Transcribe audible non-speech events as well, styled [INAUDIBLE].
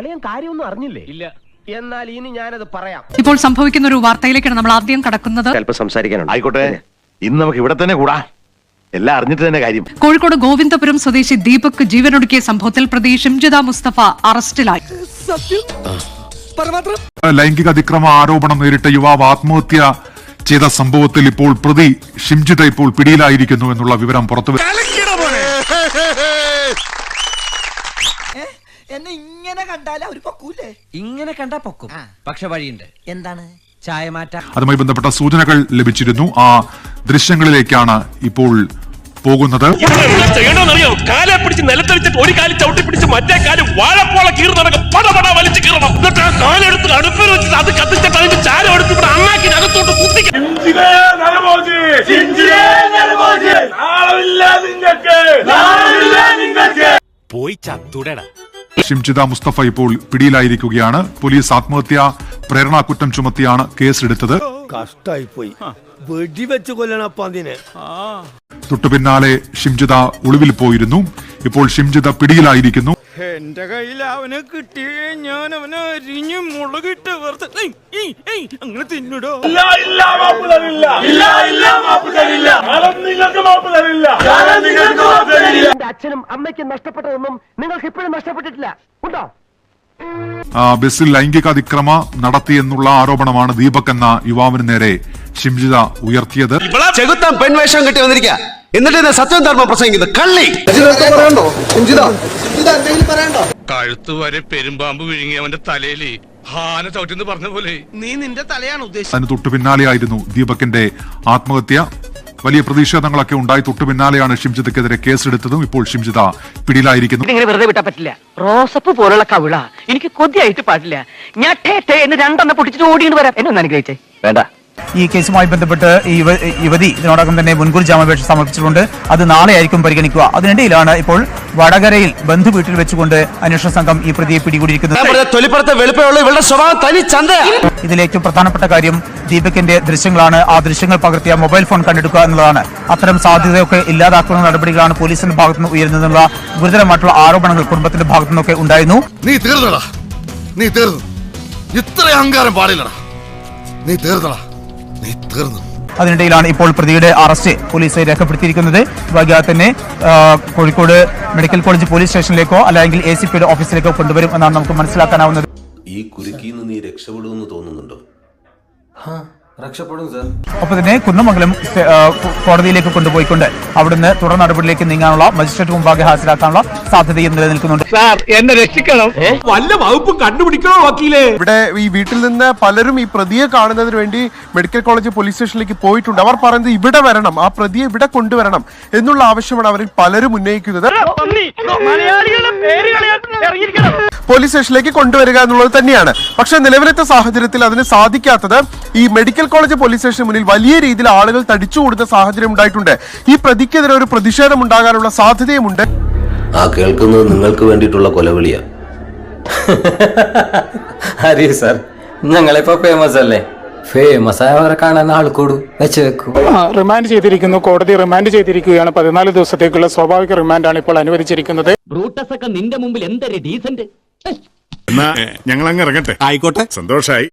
അളിയൻ കാര്യമൊന്നും അറിഞ്ഞില്ലേ? ഇല്ല. എന്നാൽ ഇനി ഞാനത് പറയാം. ഇപ്പോൾ സംഭവിക്കുന്ന ഒരു വാർത്തയിലേക്കാണ് നമ്മൾ ആദ്യം കടക്കുന്നത്. അല്പം സംസാരിക്കാനുണ്ട്. ആയിക്കോട്ടെ. ഇന്ന് നമുക്ക് ഇവിടെ തന്നെ കൂടാ. എല്ലാം അറിഞ്ഞിട്ട് തന്നെ കാര്യം. കോഴിക്കോട് ഗോവിന്ദപുരം സ്വദേശി ദീപക് ജീവനൊടുക്കിയ സംഭവത്തിൽ പ്രതി ഷിംജിത മുസ്തഫ അറസ്റ്റിലായി. ലൈംഗിക അതിക്രമ ആരോപണം നേരിട്ട യുവാവ് ആത്മഹത്യ ചെയ്ത സംഭവത്തിൽ ഇപ്പോൾ പ്രതി ഷിംജിത ഇപ്പോൾ പിടിയിലായിരിക്കുന്നു എന്നുള്ള വിവരം പുറത്തു [LAUGHS] എന്നെ ഇങ്ങനെ കണ്ടാൽ അവർ പൊക്കൂലേ? ഇങ്ങനെ കണ്ടാ പൊക്കും. പക്ഷെ വഴിയുണ്ട്. എന്താണ്? ചായ മാറ്റാ. അതുമായി ബന്ധപ്പെട്ട സൂചനകൾ ലഭിച്ചിരുന്നു. ആ ദൃശ്യങ്ങളിലേക്കാണ് ഇപ്പോൾ പോകുന്നത്. ചെയ്യണമെന്നറിയോ? കാലെ പിടിച്ച് നിലത്തടിച്ചിട്ട് ഒരു കാലി ചവിട്ടി പിടിച്ച് മറ്റേ കാലം വാഴപ്പോള കീറുന്നതൊക്കെ പടപട വലിച്ചു കീറണം. എന്നിട്ട് ആ കാലെടുത്ത് അടുപ്പിൽ വെച്ചിട്ട് അത് കത്തിച്ചിട്ട് അതിന്റെ ചാരം എടുത്ത് ഇവിടെ അണ്ണാക്കി അകത്തോട്ട് കുത്തിക്കണം പോയി ചത്തുടടാ. ഷിംജിത മുസ്തഫ ഇപ്പോൾ പിടിയിലായിരിക്കുകയാണ്. പോലീസ് ആത്മഹത്യ പ്രേരണാകുറ്റം ചുമത്തിയാണ് കേസെടുത്തത്. കഷ്ടായി പോയി വെടിവെച്ച് കൊല്ലണപ്പ അതിനെ. തൊട്ടു പിന്നാലെ ഷിംജിത ഒളിവിൽ പോയിരുന്നു. ഇപ്പോൾ ഷിംജിത പിടിയിലായിരിക്കുന്നു. എന്റെ കയ്യിൽ അവനെ കിട്ടിയേ ഞാൻ അവനെ അരിഞ്ഞ് മുളകിട്ട് വെറുതെ ഏയ്, ഏയ്, ഏയ്, അങ്ങനെ തിന്നിടോ. എന്റെ അച്ഛനും അമ്മയ്ക്കും നഷ്ടപ്പെട്ടതൊന്നും നിങ്ങൾക്ക് ഇപ്പോഴും നഷ്ടപ്പെട്ടിട്ടില്ല. ഉണ്ടോ? ആ, ബസ്സിൽ ലൈംഗിക അതിക്രമ നടത്തിയെന്നുള്ള ആരോപണമാണ് ദീപക് എന്ന യുവാവിന് നേരെ ഷിംജിത ഉയർത്തിയത്. ചെകുത്താൻ പെൺവേഷം കെട്ടി വന്നിരിക്കുക എന്നിട്ട് എന്നെ സത്യം ധർമ്മം പ്രസംഗിക്കുന്നത് കള്ളി. കഴുത്ത് വരെ പെരുമ്പാമ്പ് വിഴുങ്ങി അവന്റെ തലയിൽ ഹാന ചവിട്ടിന്ന് പറഞ്ഞ പോലെ. നീ നിന്റെ തലയാണ് ഉദ്ദേശിച്ചത്. അതിന് തൊട്ടു പിന്നാലെയായിരുന്നു ദീപകിന്റെ ആത്മഹത്യ. വലിയ പ്രതിഷേധങ്ങളൊക്കെ ഉണ്ടായി. തൊട്ടു പിന്നാലെയാണ് ഷിംജിതക്കെതിരെ കേസെടുത്തതും ഇപ്പോൾ ഷിംജിത പിടിയിലായിരിക്കുന്നു. ഇതിങ്ങനെ വെറുതെ വിട്ടാ പറ്റില്ല. റോസപ്പ് പോലുള്ള കവിള. എനിക്ക് കൊതിയായിട്ട് പാടില്ല. ഞാൻ ടേ ടേ എന്ന് രണ്ടെണ്ണം പൊട്ടിച്ചിട്ട് ഓടിയിട്ട് വരാം. എന്നെ ഒന്ന് അനുഗ്രഹിച്ചേ. വേണ്ട. ഈ കേസുമായി ബന്ധപ്പെട്ട് ഈ യുവ- യുവതി ഇതിനോടകം തന്നെ മുൻകൂർ ജാമ്യാപേക്ഷ സമർപ്പിച്ചിട്ടുണ്ട്. അത് നാളെയായിരിക്കും പരിഗണിക്കുക. അതിനിടയിലാണ് ഇപ്പോൾ വടകരയിൽ ബന്ധു വീട്ടിൽ വെച്ചുകൊണ്ട് അന്വേഷണ സംഘം ഈ പ്രതിയെ പിടികൂടിയിരിക്കുന്നത്. ഏറ്റവും പ്രധാനപ്പെട്ട കാര്യം ദീപകിന്റെ ദൃശ്യങ്ങളാണ്. ആ ദൃശ്യങ്ങൾ പകർത്തിയ മൊബൈൽ ഫോൺ കണ്ടെടുക്കുക എന്നുള്ളതാണ്. അത്തരം സാധ്യതയൊക്കെ ഇല്ലാതാക്കുന്ന നടപടികളാണ് പോലീസിന്റെ ഭാഗത്തുനിന്ന് ഉയരുന്നതെന്നുള്ള ഗുരുതരമായിട്ടുള്ള ആരോപണങ്ങൾ കുടുംബത്തിന്റെ ഭാഗത്തു നിന്നൊക്കെ ഉണ്ടായിരുന്നു. നീ തീർന്നടാ. നീ തീർന്നു. ഇത്ര അഹങ്കാരം പാടില്ലടാ. നീ തീർന്നടാ. അതിനിടയിലാണ് ഇപ്പോൾ പ്രതിയുടെ അറസ്റ്റ്. പോലീസ് രേഖപ്പെടുത്തിയിരിക്കുന്നത്. വൈകാതെ തന്നെ കോഴിക്കോട് മെഡിക്കൽ കോളേജ് പോലീസ് സ്റ്റേഷനിലേക്കോ അല്ലെങ്കിൽ എ സി പിയുടെ ഓഫീസിലേക്കോ കൊണ്ടുവരും എന്നാണ് നമുക്ക് മനസ്സിലാക്കാനാവുന്നത്. ഈ കുരുക്കിന്ന് നീ രക്ഷപ്പെടുമെന്ന് തോന്നുന്നുണ്ടോ? ഒപ്പം തന്നെ കുന്നമംഗലം കോടതിയിലേക്ക് കൊണ്ടുപോയിക്കൊണ്ട് അവിടുന്ന് തുടർ നടപടിയിലേക്ക് നീങ്ങാനുള്ള മജിസ്ട്രേറ്റ് മുമ്പാകെ ഹാജരാക്കാനുള്ള സാധ്യതയും നിലനിൽക്കുന്നുണ്ട്. വല്ല വകുപ്പും കണ്ടുപിടിക്കണോ വക്കീലേ? ഇവിടെ ഈ വീട്ടിൽ നിന്ന് പലരും ഈ പ്രതിയെ കാണുന്നതിന് വേണ്ടി മെഡിക്കൽ കോളേജ് പോലീസ് സ്റ്റേഷനിലേക്ക് പോയിട്ടുണ്ട്. അവർ പറയുന്നത് ഇവിടെ വരണം ആ പ്രതിയെ ഇവിടെ കൊണ്ടുവരണം എന്നുള്ള ആവശ്യമാണ് അവരിൽ പലരും ഉന്നയിക്കുന്നത്. പോലീസ് സ്റ്റേഷനിലേക്ക് കൊണ്ടുവരിക എന്നുള്ളത് തന്നെയാണ്. പക്ഷെ നിലവിലത്തെ സാഹചര്യത്തിൽ അതിന് സാധിക്കാത്തത് ഈ മെഡിക്കൽ കോളേജ് പോലീസ് സ്റ്റേഷന് മുന്നിൽ വലിയ രീതിയിൽ ആളുകൾ തടിച്ചു കൂടുന്ന സാഹചര്യം ഉണ്ടായിട്ടുണ്ട്. ഈ പ്രതിക്കെതിരെ ഒരു പ്രതിഷേധം ഉണ്ടാകാനുള്ള സാധ്യതയുമുണ്ട്. ആ കേൾക്കുന്നത് നിങ്ങൾക്ക് വേണ്ടിയിട്ടുള്ള കൊലവിളിയാ. [LAUGHS] അരി സാർ ഞങ്ങളിപ്പോ ഫേമസ് അല്ലേ? ഫേമസ് ആയവരെ കാണാൻ ആൾ കൂടും. വെച്ച് വെക്കും. റിമാൻഡ് ചെയ്തിരിക്കുന്നു. കോടതി റിമാൻഡ് ചെയ്തിരിക്കുകയാണ്. പതിനാല് ദിവസത്തേക്കുള്ള സ്വാഭാവിക റിമാൻഡാണ് ഇപ്പോൾ അനുവദിച്ചിരിക്കുന്നത്. ബ്രൂട്ടസ് ഒക്കെ നിന്റെ മുമ്പിൽ എന്തൊരു ഡീസന്റ് ഞങ്ങൾ അങ്ങ് ഇറങ്ങട്ടെ. ആയിക്കോട്ടെ. സന്തോഷായി.